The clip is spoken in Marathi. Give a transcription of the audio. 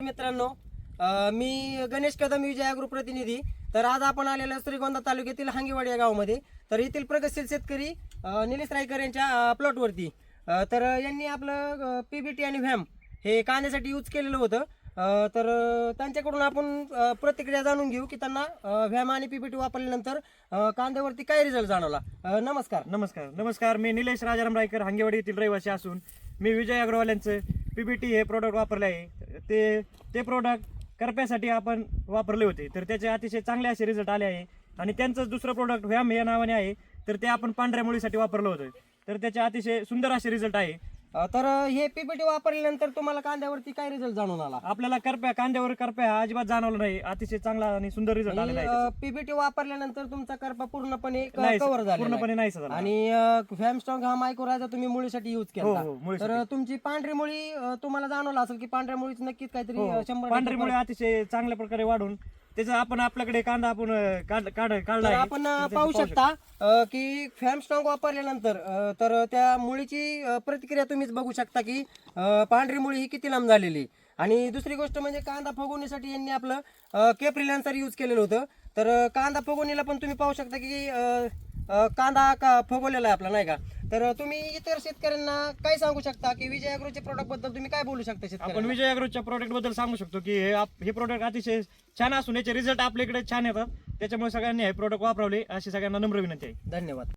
मित्रांनो मी गणेश कदम विजयागृह ग्रुप प्रतिनिधी तर आज आपण आलेलो श्रीगोंदा तालुक्यातील हांगेवाडी या गावामध्ये. तर येथील प्रगतशील शेतकरी निलेश रायकर यांच्या प्लॉटवरती. तर यांनी आपलं पीबीटी आणि व्हॅम हे कांद्यासाठी यूज केलेलं होतं. तर त्यांच्याकडून आपण प्रतिक्रिया जाणून घेऊ की त्यांना व्हॅम आणि पीबीटी वापरल्यानंतर कांद्यावरती काय रिझल्ट जाणवला? नमस्कार. नमस्कार. नमस्कार. मी निलेश राजाराम रायकर हांगेवाडी येथील रहिवासी असून मी विजय अग्रवाल यांचं. पीबीटी हे प्रोडक्ट वापरले आहे. ते ते प्रोडक्ट करप्यासाठी आपण वापरले होते. तर त्याचे अतिशय चांगले असे रिझल्ट आले आहे. आणि त्यांचंच दुसरं प्रोडक्ट व्याम या नावाने आहे. तर ते आपण पांढऱ्या मुळीसाठी वापरलं होतं. तर त्याचे अतिशय सुंदर असे रिझल्ट आहे. अ, तर हे पीपीटी वापरल्यानंतर तुम्हाला कांद्यावरती काय रिझल्ट जाणून आला? आपल्याला करप्या कांद्यावर करप्या हा अजिबात जाणवला नाही. अतिशय चांगला आणि सुंदर रिझल्ट आलेला आहे त्याचा. पीपीटी वापरल्यानंतर तुमचा करपा पूर्णपणे नाही, कव्हर झाला पूर्णपणे नाही झाला. आणि फॅमस्ट्रॉंग हा मायक्रोराजा तुम्ही मुळीसाठी युज हो केला हो मुळी तर तुमची पांढरी मुळी अ, तुम्हाला जाणवलं असेल की पांढऱ्या मुळीच नक्कीच काहीतरी अ, शंभर हो. पांढरी मुळे अतिशय चांगल्या प्रकारे वाढून त्याचा आपण आपल्याकडे कांदा आपण काढ काढ- काढला आहे. आपण अ, पाहू शकता अ, की फॅमस्ट्रॉंग वापरल्यानंतर अ, तर त्या मुळीची अ, प्रतिक्रिया तुम्हीच बघू शकता की अ, पांढरी मुळी ही किती लांब झालेली आणि दुसरी गोष्ट म्हणजे कांदा फुगवणीसाठी यांनी आपलं केप्रिलान्सर यूज केलेलं होतं. तर अ, कांदा फुगवणीला पण तुम्ही पाहू शकता की अ, अ, कांदा का फुगवलेला आहे आपला नाही का? तर तुम्ही इतर शेतकऱ्यांना काय सांगू शकता की विजय अॅग्रोच्या प्रोडक्टबद्दल तुम्ही काय बोलू शकता आपण शेतकऱ्यांना विजय अग्रोच्या प्रोडक्टबद्दल सांगू शकतो की हे आप- हे प्रोडक्ट अतिशय छान असून याचे रिझल्ट आपल्याकडे छान येतात. त्याच्यामुळे सगळ्यांनी हे प्रोडक्ट वापरवले अशी सगळ्यांना नम्र विनंती आहे. धन्यवाद.